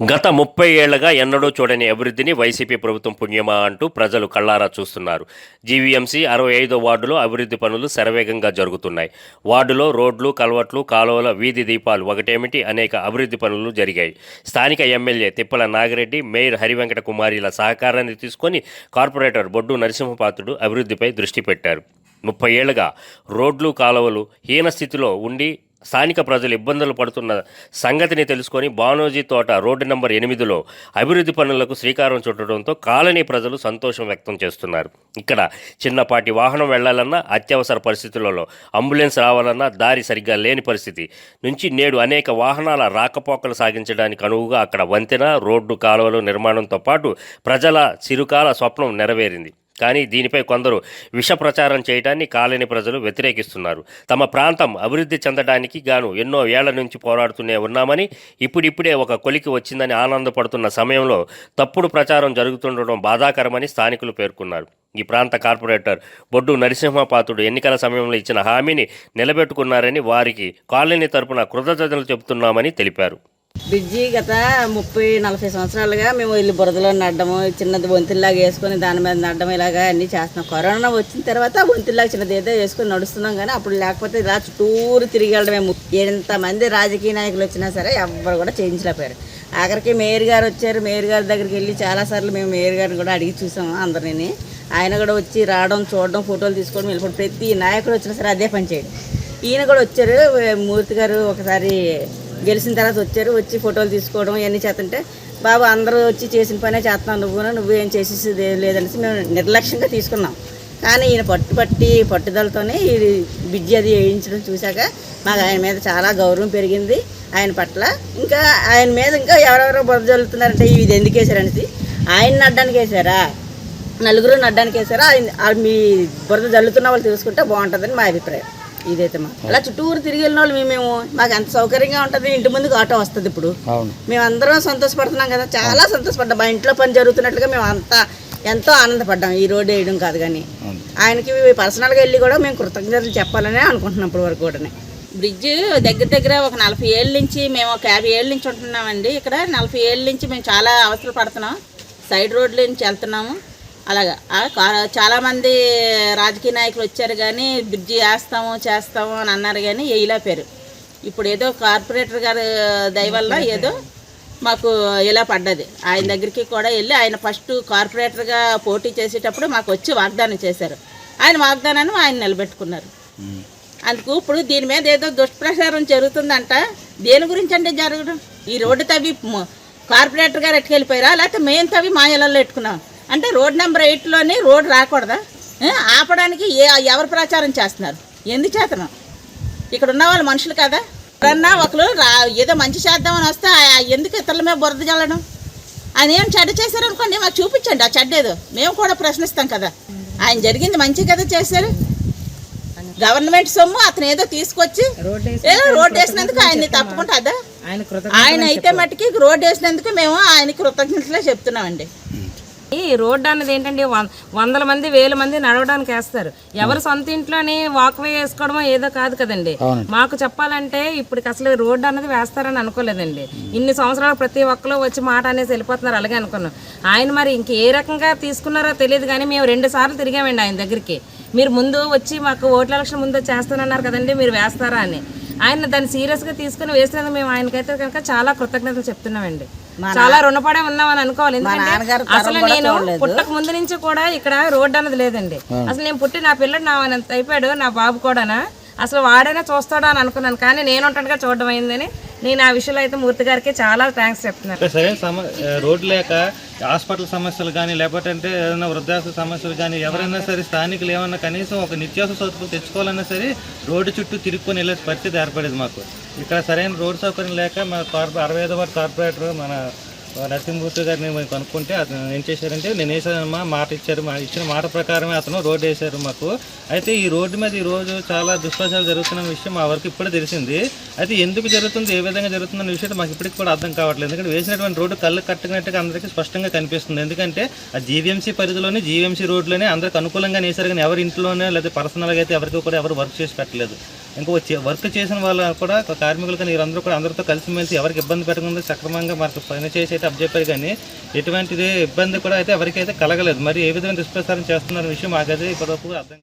గత ముప్పై ఏళ్ళుగా ఎన్నడూ చూడని అభివృద్ధిని వైసీపీ ప్రభుత్వం పుణ్యమా అంటూ ప్రజలు కళ్ళారా చూస్తున్నారు. జీవీఎంసీ అరవై ఐదో వార్డులో అభివృద్ధి పనులు శరవేగంగా జరుగుతున్నాయి. వార్డులో రోడ్లు కల్వట్లు కాలువల వీధి దీపాలు ఒకటేమిటి అనేక అభివృద్ధి పనులు జరిగాయి. స్థానిక ఎమ్మెల్యే తిప్పల నాగిరెడ్డి మేయర్ హరివెంకట కుమారిల సహకారాన్ని తీసుకొని కార్పొరేటర్ బొడ్డు నరసింహపాత్రుడు అభివృద్ధిపై దృష్టి పెట్టారు. ముప్పై ఏళ్ళుగా రోడ్లు కాలువలు హీన స్థితిలో ఉండి స్థానిక ప్రజలు ఇబ్బందులు పడుతున్న సంగతిని తెలుసుకొని బానోజీ తోట రోడ్డు నెంబర్ ఎనిమిదిలో అభివృద్ధి పనులకు శ్రీకారం చుట్టడంతో కాలనీ ప్రజలు సంతోషం వ్యక్తం చేస్తున్నారు. ఇక్కడ చిన్నపాటి వాహనం వెళ్ళాలన్నా అత్యవసర పరిస్థితులలో అంబులెన్స్ రావాలన్నా దారి సరిగ్గా లేని పరిస్థితి. నుంచి నేడు అనేక వాహనాల రాకపోకలు సాగించడానికి అనువుగా అక్కడ వంతెన రోడ్డు కాలువలు నిర్మాణంతో పాటు ప్రజల చిరుకాల స్వప్నం నెరవేరింది. కానీ దీనిపై కొందరు విష ప్రచారం చేయడాన్ని కాలనీ ప్రజలు వ్యతిరేకిస్తున్నారు. తమ ప్రాంతం అభివృద్ధి చెందడానికి గాను ఎన్నో ఏళ్ళ నుంచి పోరాడుతూనే ఉన్నామని ఇప్పుడిప్పుడే ఒక కొలికి వచ్చిందని ఆనందపడుతున్న సమయంలో తప్పుడు ప్రచారం జరుగుతుండడం బాధాకరమని స్థానికులు పేర్కొన్నారు. ఈ ప్రాంత కార్పొరేటర్ బొడ్డు నరసింహపాత్రుడు ఎన్నికల సమయంలో ఇచ్చిన హామీని నిలబెట్టుకున్నారని వారికి కాలనీ తరపున కృతజ్ఞతలు చెబుతున్నామని తెలిపారు. బ్రిడ్జి గత ముప్పై నలభై సంవత్సరాలుగా మేము వెళ్ళి బురదలో నడ్డము చిన్నది వంతుల్లాగా వేసుకొని దాని మీద నడ్డం ఇలాగా అన్నీ చేస్తున్నాం. కరోనా వచ్చిన తర్వాత వంతుల్లాగా చిన్నది ఏదో వేసుకొని నడుస్తున్నాం కానీ అప్పుడు లేకపోతే ఇలా చుట్టూరు తిరిగి వెళ్ళడమే ఎంతమంది రాజకీయ నాయకులు వచ్చినా సరే ఎవ్వరు కూడా చేయించలేకపోయారు. ఆఖరికి మేయర్ గారు వచ్చారు. మేయర్ గారి దగ్గరికి వెళ్ళి చాలాసార్లు మేము మేయర్ గారిని కూడా అడిగి చూసాము అందరినీ. ఆయన కూడా వచ్చి రావడం చూడడం ఫోటోలు తీసుకోవడం వెళ్ళిపోవడం ప్రతి నాయకుడు వచ్చినా సరే అదే పని చేయడం ఈయన కూడా వచ్చారు. మూర్తి గారు ఒకసారి గెలిచిన తర్వాత వచ్చారు వచ్చి ఫోటోలు తీసుకోవడం ఇవన్నీ చేస్తుంటే బాబు అందరూ వచ్చి చేసిన పనే చేస్తున్నావు నువ్వు నువ్వేం చేసేది లేదనేసి మేము నిర్లక్ష్యంగా తీసుకున్నాం. కానీ ఈయన పట్టు పట్టి పట్టుదలతోనే ఈ బిడ్జి అది వేయించడం చూశాక మాకు ఆయన మీద చాలా గౌరవం పెరిగింది ఆయన పట్ల. ఇంకా ఆయన మీద ఇంకా ఎవరెవరో బురద జల్లుతున్నారంటే ఇది ఎందుకు వేశారనేసి ఆయన నడ్డానికి వేశారా? నలుగురు నడ్డానికి వేసారా ఆయన మీ బురద జల్లుతున్న వాళ్ళు తెలుసుకుంటే బాగుంటుందని మా అభిప్రాయం. ఇదైతే మా అలా చుట్టూరు తిరిగి వెళ్ళిన వాళ్ళు మేము- మేము మాకు ఎంత సౌకర్యంగా ఉంటుంది ఇంటి ముందుకు ఆటో వస్తుంది ఇప్పుడు. అవును. మేము అందరం సంతోషపడుతున్నాం కదా చాలా సంతోషపడ్డాం. మా ఇంట్లో పని జరుగుతున్నట్లుగా మేము అంతా ఎంతో ఆనందపడ్డాం ఈ రోడ్డు వేయడం కాదు కానీ. ఆయనకి పర్సనల్గా వెళ్ళి కూడా మేము కృతజ్ఞతలు చెప్పాలనే అనుకుంటున్నాం ఇప్పటి వరకు కూడా బ్రిడ్జ్ దగ్గర దగ్గర ఒక నలభై ఏళ్ళ నుంచి మేము ఒక యాభై ఏళ్ళ నుంచి ఉంటున్నామండి. ఇక్కడ నలభై ఏళ్ళ నుంచి మేము చాలా అవసరం పడుతున్నాం. సైడ్ రోడ్ల నుంచి వెళ్తున్నాము. అలాగా. చాలామంది రాజకీయ నాయకులు వచ్చారు కానీ బ్రిడ్జి వేస్తాము చేస్తాము అని అన్నారు కానీ వేయలేపారు ఇప్పుడు ఏదో కార్పొరేటర్ గారు దయ వల్ల ఏదో మాకు ఇలా పడ్డది. ఆయన దగ్గరికి కూడా వెళ్ళి ఆయన ఫస్ట్ కార్పొరేటర్గా పోటీ చేసేటప్పుడు మాకు వచ్చి వాగ్దానం చేశారు. ఆయన వాగ్దానాన్ని ఆయన నిలబెట్టుకున్నారు. ఉమ్. అందుకు ఇప్పుడు దీని మీద ఏదో దుష్ప్రచారం జరుగుతుందంట. దేని గురించి అంటే జరగడం? ఈ రోడ్డు తవ్వి కార్పొరేటర్ గారు ఎట్టుకెళ్ళిపోయారా? లేకపోతే మేము తవ్వి మా ఇళ్ళల్లో ఎట్టుకున్నాం? అంటే రోడ్ నెంబర్ ఎయిట్లోనే రోడ్ రాకూడదా? ఆపడానికి ఏ ఎవరు ప్రచారం చేస్తున్నారు? ఎందుకు చేతనం ఇక్కడ ఉన్న వాళ్ళు మనుషులు కదా? ఎవరన్నా ఒకరు రా ఏదో మంచి చేద్దామని వస్తే ఎందుకు ఇతరుల మీద బురద చల్లడం ఆయన ఏం చెడ్డ చేశారనుకోండి మాకు చూపించండి ఆ చెడ్డ ఏదో. మేము కూడా ప్రశ్నిస్తాం కదా. ఆయన జరిగింది మంచి కదా చేశారు. గవర్నమెంట్ సొమ్ము అతను ఏదో తీసుకొచ్చి ఏదో రోడ్ వేసినందుకు ఆయన్ని తప్పుకుంటుందా ఆయన అయితే మట్టుకి రోడ్ వేసినందుకు మేము ఆయన కృతజ్ఞతలే చెప్తున్నామండి. ఈ రోడ్డు అన్నది ఏంటంటే వం- వందల మంది వేల మంది నడవడానికి వేస్తారు. ఎవరు సొంత ఇంట్లోని వాక్వే వేసుకోవడమో ఏదో కాదు కదండి. మాకు చెప్పాలంటే ఇప్పటికి అసలు రోడ్డు అన్నది వేస్తారని అనుకోలేదండి. ఇన్ని సంవత్సరాలు ప్రతి ఒక్కరు వచ్చి మాట అనేసి వెళ్ళిపోతున్నారు అలాగే అనుకున్నాం. ఆయన మరి ఇంక ఏ రకంగా తీసుకున్నారో తెలియదు కానీ మేము రెండు సార్లు తిరిగామండి ఆయన దగ్గరికి. మీరు ముందు వచ్చి మాకు ఓట్ల ఎలక్షన్ ముందు చేస్తానన్నారు కదండి మీరు వేస్తారా అని. ఆయన దాన్ని సీరియస్గా తీసుకుని వేసినందుకు మేము ఆయనకైతే కనుక చాలా కృతజ్ఞతలు చెప్తున్నామండి. చాలా రుణపడే ఉన్నామని అనుకోవాలి. ఎందుకంటే అసలు నేను. పుట్టక ముందు నుంచి కూడా ఇక్కడ రోడ్డు అన్నది లేదండి. అసలు నేను పుట్టి నా పిల్లడు నా అయిపోయాడు నా బాబు కూడానా? అసలు వాడైనా చూస్తాడా అని అనుకున్నాను. కానీ నేను ఉంటాడుగా చూడడం అయిందని నేను ఆ విషయంలో అయితే మూర్తి గారికి చాలా థ్యాంక్స్ చెప్తున్నాను. రోడ్డు లేక హాస్పిటల్ సమస్యలు కానీ లేకపోతే అంటే ఏదైనా వృద్ధాశ్ర సమస్యలు కానీ ఎవరైనా సరే స్థానికులు ఏమన్నా కనీసం ఒక నిత్యావసర సరుకులు తెచ్చుకోవాలన్నా సరే రోడ్డు చుట్టూ తిరుక్కొని వెళ్ళే పరిస్థితి ఏర్పడేది మాకు. ఇక్కడ సరైన రోడ్డు సౌకర్యం లేక మన కార్పొ అరవై ఐదో కార్పొరేటర్ మన నరసింహమూర్తి గారిని మేము కనుక్కుంటే అతను ఏం చేశారంటే నేను వేసానమ్మా మాట ఇచ్చారు మా ఇచ్చిన మాట ప్రకారమే అతను రోడ్డు వేశారు మాకు. అయితే ఈ రోడ్డు మీద ఈ రోజు చాలా దుష్ప్రచారాలు జరుగుతున్న విషయం మా వరకు ఇప్పుడే తెలిసింది. అయితే ఎందుకు జరుగుతుంది ఏ విధంగా జరుగుతుందన్న విషయం మాకు ఇప్పటికి కూడా అర్థం కావట్లేదు. ఎందుకంటే వేసినటువంటి రోడ్డు కళ్ళు కట్టుకున్నట్టుగా అందరికీ స్పష్టంగా కనిపిస్తుంది. ఎందుకంటే ఆ జీవీఎంసీ పరిధిలోనే జీవీఎంసీ రోడ్లోనే అందరికి అనుకూలంగా వేశారు కానీ ఎవరి ఇంట్లోనే లేదా పర్సనల్గా అయితే ఎవరికి కూడా ఎవరు వర్క్ చేసి పెట్టలేదు. ఇంకా వచ్చే వర్క్ చేసిన వాళ్ళు కూడా కార్మికులు కానీ వీరందరూ కూడా అందరితో కలిసిమెలిసి ఎవరికి ఇబ్బంది పెట్టకుండా సక్రమంగా మనకు పని చేసి అయితే అప్పచెప్పారు కానీ ఎటువంటిది ఇబ్బంది కూడా అయితే ఎవరికైతే కలగలేదు. మరి ఏ విధంగా దుష్ప్రచారం చేస్తున్న విషయం మాకైతే ఇప్పటివరకు అర్థం